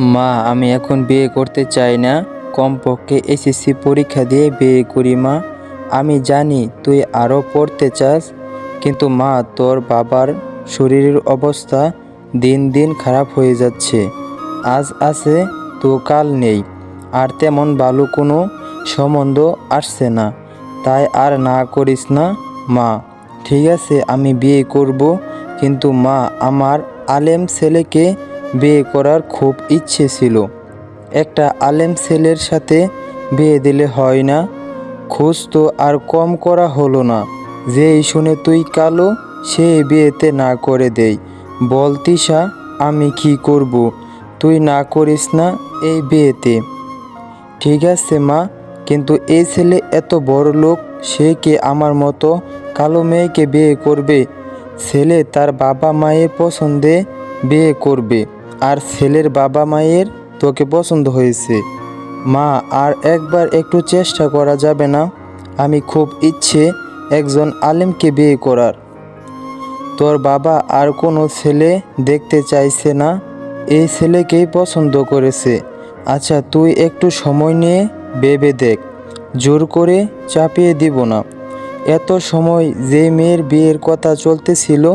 মা, আমি এখন বিয়ে করতে চাই না। কমপক্ষে এসএসসি পরীক্ষা দিয়ে বিয়ে করি, মা। আমি জানি তুই আরও পড়তে চাস, কিন্তু মা, তোর বাবার শরীরের অবস্থা দিন দিন খারাপ হয়ে যাচ্ছে। আজ আছে, তো কাল নেই। আর তেমন ভালো কোনো সম্বন্ধ আসছে না। তাই আর না করিস না, মা। ঠিক আছে, আমি বিয়ে করব, কিন্তু মা, আমার আলেম ছেলেকে বিয়ে করার খুব ইচ্ছে ছিল। একটা আলেম ছেলের সাথে বিয়ে দিলে হয় না। খোঁজ তো আর কম করা হলো না। যেই শুনে তুই কালো, সে বিয়েতে না করে দেই। বল, তিশা, আমি কি করব? তুই না করিস না এই বিয়েতে। ঠিক আছে মা, কিন্তু এই ছেলে এত বড় লোক, সে কে আমার মতো কালো মেয়েকে বিয়ে করবে? ছেলে তার বাবা মায়ের পছন্দে বিয়ে করবে। আর ছেলের বাবা মায়ের তোকে পছন্দ হয়েছে। মা, আর একবার একটু চেষ্টা করা যাবে না। আমি খুব ইচ্ছে একজন আলেমকে বিয়ে করার। তোর বাবা আর কোনো ছেলে দেখতে চাইছে না। এই ছেলেকেই পছন্দ করেছে। আচ্ছা তুই একটু সময় নিয়ে ভেবে দেখ। জোর করে চাপিয়ে দিব না। এত সময় যে মেয়ের বিয়ের কথা চলতেছিল,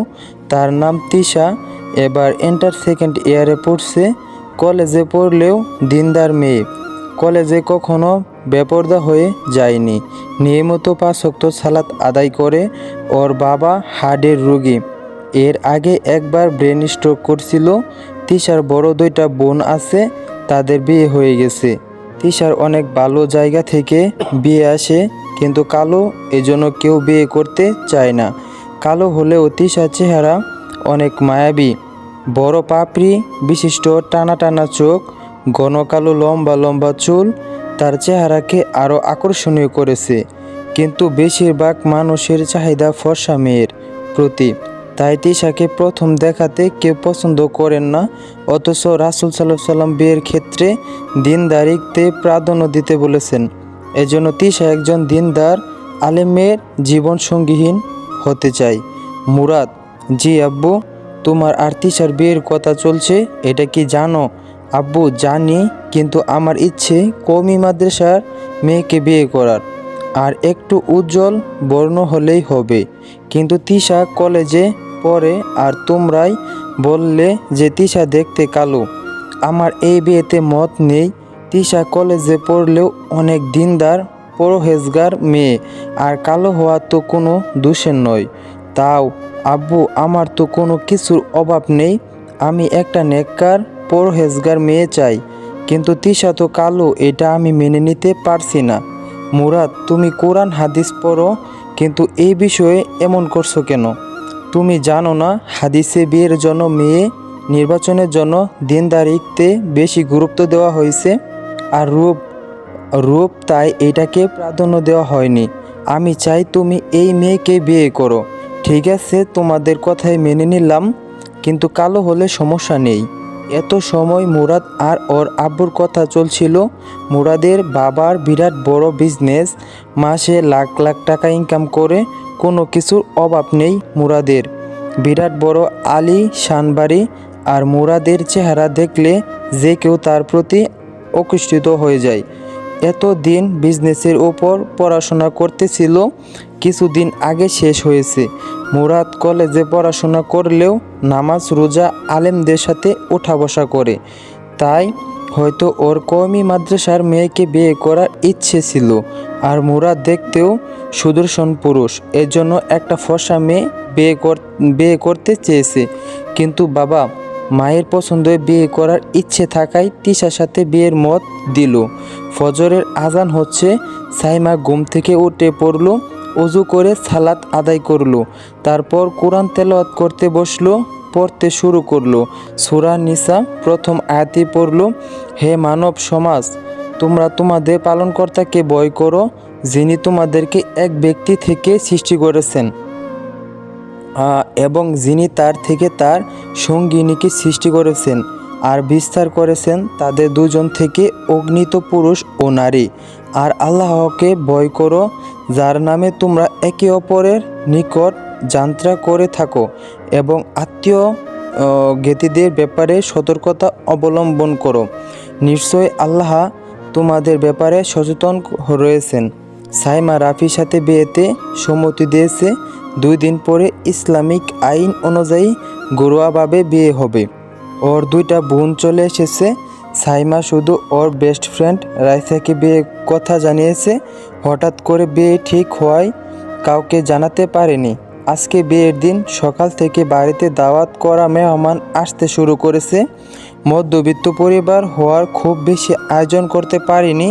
তার নাম তিশা। এবার এন্টার সেকেন্ড ইয়ারে পড়ছে কলেজে পড়লেও দিনদার মেয়ে। কলেজে কখনো বেপর্দা হয়ে যায়নি। নিয়মিত পাঁচক্ত সালাত আদায় করে ওর বাবা হার্টের রোগী। এর আগে একবার ব্রেন স্ট্রোক করছিল, তিশার বড় দুইটা বোন আছে, তাদের বিয়ে হয়ে গেছে। তিশার অনেক ভালো জায়গা থেকে বিয়ে আসে, কিন্তু কালো এজন্য কেউ বিয়ে করতে চায় না। কালো হলেও তিশার চেহারা অনেক মায়াবী। বড় পাপড়ি, বিশিষ্ট টানা টানা চোখ, ঘন কালো লম্বা লম্বা চুল, তার চেহারাকে আরও আকর্ষণীয় করেছে। কিন্তু বেশিরভাগ মানুষের চাহিদা ফর্সা মেয়ের প্রতি। তাই তিশাকে প্রথম দেখাতে কেউ পছন্দ করেন না, অথচ রাসুল সাল্লাহ সাল্লাম বিয়ের ক্ষেত্রে দিনদারিতে প্রাধান্য দিতে বলেছেন। এজন্য তিশা একজন দিনদার আলেমের জীবন সঙ্গীহীন হতে চাই মুরাদ, জি আব্বু তোমার আর বিয়ের কথা চলছে, এটা কি জানো? আব্বু, জানি, কিন্তু আমার ইচ্ছে কমি মাদ্রাসার মেয়েকে বিয়ে করার। আর একটু উজ্জ্বল বর্ণ হলেই হবে। কিন্তু তিশা কলেজে পড়ে আর তোমরাই বললে যে তিশা দেখতে কালো। আমার এই বিয়েতে মত নেই। তিশা কলেজে পড়লেও অনেক দিনদার, পরহেজগার মেয়ে। আর কালো হওয়া তো কোনো দোষের নয়। তাও আব্বু, আমার তো কোনো কিছুর অভাব নেই। আমি একটা নেককার, পরহেজগার মেয়ে চাই। কিন্তু তিশা তো কালো, এটা আমি মেনে নিতে পারছি না। মুরাদ, তুমি কোরআন হাদিস পড়ো, কিন্তু এই বিষয়ে এমন করছ কেন? তুমি জানো না, হাদিসে বিয়ের জন্য মেয়ে, নির্বাচনের জন্য দিনদারিতে বেশি গুরুত্ব দেওয়া হয়েছে? আর রূপ রূপ তাই এটাকে প্রাধান্য দেওয়া হয়নি। আমি চাই তুমি এই মেয়েকে বিয়ে করো। ঠিক আছে, তোমাদের কথাই মেনে নিলাম, কিন্তু কালো হলে সমস্যা নেই। এত সময় মুরাদ আর ওর আব্বুর কথা চলছিল। মুরাদের বাবার বিরাট বড় বিজনেস মাসে লাখ লাখ টাকা ইনকাম করে কোনো কিছুর অভাব নেই মুরাদের। বিরাট বড় আলী, শানবাড়ি আর মুরাদের চেহারা দেখলে যে কেউ তার প্রতি আকৃষ্টিত হয়ে যায়। এত দিন বিজনেসের ওপর পড়াশোনা করতেছিল কিছুদিন আগে শেষ হয়েছে। মুরাদ কলেজে পড়াশোনা করলেও নামাজ রোজা আলেমদের সাথে ওঠা বসা করে। তাই হয়তো ওর কওমি মাদ্রাসার মেয়েকে বিয়ে করার ইচ্ছে ছিল। আর মুরাদ দেখতেও সুদর্শন পুরুষ এর জন্য একটা ফসা মেয়ে বিয়ে কর বিয়ে করতে চেয়েছে। কিন্তু বাবা মায়ের পছন্দে বিয়ে করার ইচ্ছে থাকায় তিশার সাথে বিয়ের মত দিল। ফজরের আজান হচ্ছে, সাইমা ঘুম থেকে উঠে পড়ল অজু করে সালাত আদায় করল। তারপর কোরআন তেলাওয়াত করতে বসল, পড়তে শুরু করল। সুরা নিসা প্রথম আয়াতি পড়ল, হে মানব সমাজ, তোমরা তোমাদের পালনকর্তাকে ভয় করো, যিনি তোমাদেরকে এক ব্যক্তি থেকে সৃষ্টি করেছেন এবং যিনি তার থেকে তার সঙ্গিনীকে সৃষ্টি করেছেন আর বিস্তার করেছেন তাদের দুজন থেকে অগ্নিত পুরুষ ও নারী। আর আল্লাহকে ভয় করো যার নামে তোমরা একে অপরের নিকট যাত্রা করে থাকো এবং আত্মীয় জ্ঞাতিদের ব্যাপারে সতর্কতা অবলম্বন করো। নিশ্চয় আল্লাহ তোমাদের ব্যাপারে সচেতন রয়েছেন। সাইমা রাফির সাথে বিয়েতে সম্মতি দিয়েছে। দুই দিন পরে ইসলামিক আইন অনুযায়ী ঘরোয়াভাবে বিয়ে হবে। ওর দুইটা বোন চলে এসেছে। সাইমা শুধু ওর বেস্ট ফ্রেন্ড রাইসাকে বিয়ে কথা জানিয়েছে। হঠাৎ করে বিয়ে ঠিক হওয়ায় কাউকে জানাতে পারেনি। আজকে বিয়ের দিন সকাল থেকে বাড়িতে দাওয়াত করা মেহমান আসতে শুরু করেছে। মধ্যবিত্ত পরিবার হওয়ার খুব বেশি আয়োজন করতে পারেনি।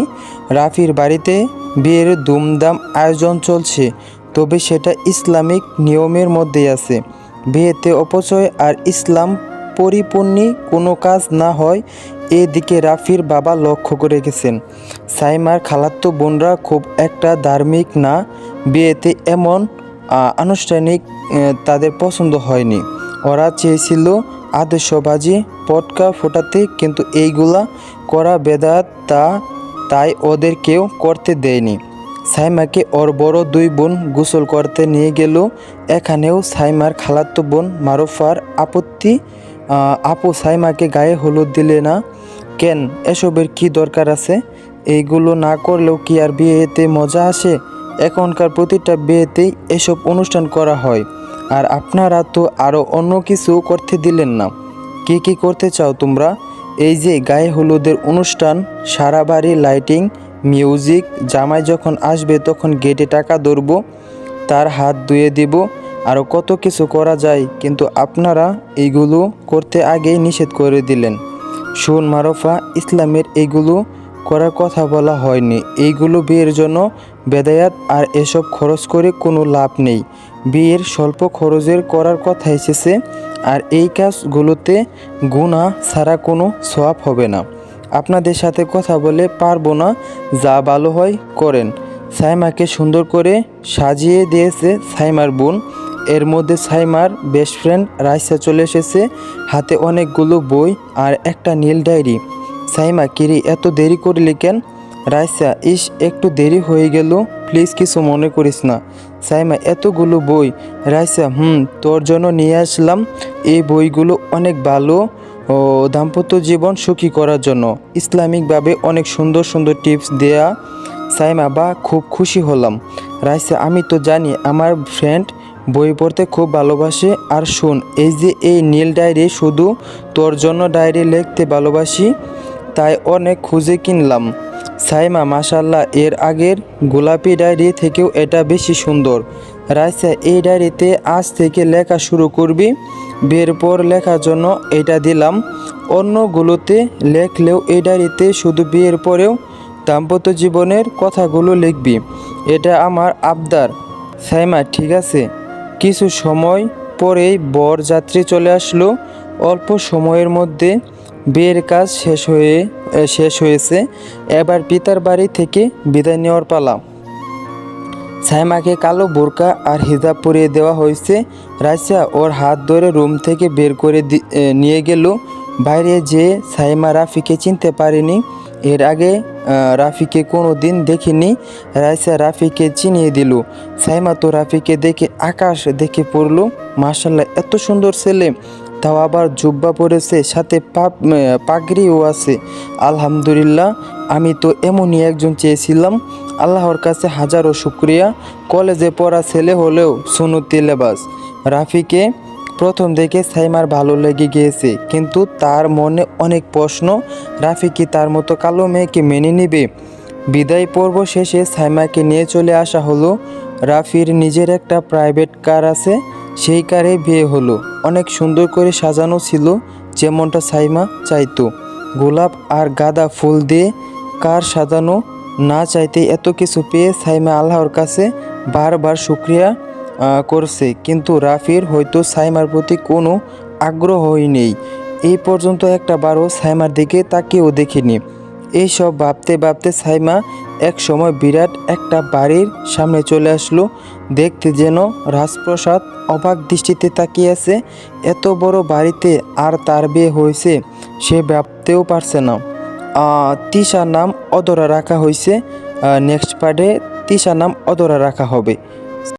রাফির বাড়িতে বিয়ের দুমদাম আয়োজন চলছে, তবে সেটা ইসলামিক নিয়মের মধ্যেই আছে। বিয়েতে অপচয় আর ইসলাম পরিপূর্ণী কোনো কাজ না হয় এদিকে রাফির বাবা লক্ষ্য করে গেছেন। সাইমার খালাত্তো বোনরা খুব একটা ধার্মিক না, বিয়েতে এমন আনুষ্ঠানিক তাদের পছন্দ হয়নি। ওরা চেয়েছিল আদর্শবাজি, পটকা ফোটাতে, কিন্তু এইগুলা করা বেদাত তা, তাই ওদের কেউ করতে দেয়নি। সাইমাকে ওর বড় দুই বোন গোসল করতে নিয়ে গেল। এখানেও সাইমার খালাতো বোন মারুফার আপত্তি আপু সাইমাকে গায়ে হলুদ দিলে না? কেন? এসবের কি দরকার আছে? এইগুলো না করলেও কি আর বিয়েতে মজা আসে? এখনকার প্রতিটা বিয়েতেই এসব অনুষ্ঠান করা হয়। আর আপনারা তো আরও অন্য কিছু করতে দিলেন না। কি কি করতে চাও তোমরা? এই যে গায়ে হলুদের অনুষ্ঠান, সারা বাড়ি লাইটিং, মিউজিক, জামাই যখন আসবে তখন গেটে টাকা ধরবো, তার হাত ধুয়ে দিব আরও কত কিছু করা যায়, কিন্তু আপনারা এইগুলো করতে আগেই নিষেধ করে দিলেন। শোন মারফা, ইসলামের এইগুলো করার কথা বলা হয়নি। এইগুলো বিয়ের জন্য বেদায়াত আর এসব খরচ করে কোনো লাভ নেই। বিয়ের স্বল্প খরচের করার কথা এসেছে, আর এই কাজগুলোতে গুণা ছাড়া কোনো সোয়াব হবে না। আপনাদের সাথে কথা বলে পারব না, যা ভালো হয় করেন। সাইমাকে সুন্দর করে সাজিয়ে দিয়েছে সাইমার বোন। এর মধ্যে সাইমার বেস্ট ফ্রেন্ড রাইসা চলে এসেছে। হাতে অনেকগুলো বই আর একটা নীল ডায়েরি। সাইমা, কিরি, এত দেরি করলি কেন? রাইসা, ইস, একটু দেরি হয়ে গেল। প্লিজ কিছু মনে করিস না। সাইমা, এতগুলো বই। রাইসা, হুম, তোর জন্য নিয়ে আসলাম। এই বইগুলো অনেক ভালো। ও, দাম্পত্য জীবন সুখী করার জন্য। ইসলামিকভাবে অনেক সুন্দর সুন্দর টিপস দেয়া। সাইমা, বা, খুব খুশি হলাম। রাইসা, আমি তো জানি আমার ফ্রেন্ড বই পড়তে খুব ভালোবাসে। আর শোন, এই যে এই নীল ডায়েরি, শুধু তোর জন্য ডায়েরি লিখতে ভালোবাসি, তাই অনেক খুঁজে কিনলাম। সাইমা মাশাল্লাহ এর আগের গোলাপি ডায়েরি থেকেও এটা বেশি সুন্দর। রাইসা, এই ডায়েরিতে আজ থেকে লেখা শুরু করবি। বিয়ের পর লেখার জন্য এটা দিলাম। অন্যগুলোতে লেখলেও এই ডায়েরিতে শুধু বিয়ের পরেও দাম্পত্য জীবনের কথাগুলো লিখবি। এটা আমার আবদার। সাইমা, ঠিক আছে? কিছু সময় পরেই বর যাত্রী চলে আসলো। অল্প সময়ের মধ্যে বিয়ের কাজ শেষ হয়ে শেষ হয়েছে। এবার পিতার বাড়ি থেকে বিদায় নেওয়ার পালা। সাইমাকে কালো বোরকা আর হিজাব পরিয়ে দেওয়া হয়েছে। রাইসা ওর হাত ধরে রুম থেকে বের করে নিয়ে গেল। বাইরে যেয়ে সাইমা রাফিকে চিনতে পারেনি। এর আগে রাফিকে কোনো দিন দেখিনি। রাইসা রাফিকে চিনিয়ে দিল। সাইমা তো রাফিকে দেখে আকাশ দেখে পড়ল মার্শাল্লাহ এত সুন্দর ছেলে। তাও আবার জুব্বা পরেছে, সাথে পাপ পাগড়িও আছে। আলহামদুলিল্লাহ, আমি তো এমনই একজন চেয়েছিলাম। আল্লাহর কাছে হাজারো শুক্রিয়া। কলেজে পড়া ছেলে হলেও সুনতি লেবাস। রাফিকে প্রথম দেখে সাইমার ভালো লেগে গিয়েছে, কিন্তু তার মনে অনেক প্রশ্ন। রাফি কি তার মতো কালো মেয়েকে মেনে নেবে? বিদায় পর্ব শেষে সাইমাকে নিয়ে চলে আসা হলো। রাফির নিজের একটা প্রাইভেট কার আছে, সেই কারে বিয়ে হলো। অনেক সুন্দর করে সাজানো ছিল, যেমনটা সাইমা চাইতো। গোলাপ আর গাঁদা ফুল দিয়ে কার সাজানো না চাইতে এত কিছু পেয়ে সাইমা আল্লাহর কাছে বারবার শুক্রিয়া করছে। কিন্তু রাফির হয়তো সাইমার প্রতি কোনো আগ্রহই নেই। এই পর্যন্ত একটা বারও সাইমার দিকে তাকেও দেখিনি। এইসব ভাবতে ভাবতে সাইমা এক সময় বিরাট একটা বাড়ির সামনে চলে আসলো। দেখতে যেন রাজপ্রসাদ অবাক দৃষ্টিতে তাকিয়ে আছে। এত বড় বাড়িতে আর তার বিয়ে হয়েছে, সে ভাবতেও পারছে না। তিশার নাম অদরা রাখা হয়েছে। নেক্সট পার্টে তিশার নাম অদরা রাখা হবে।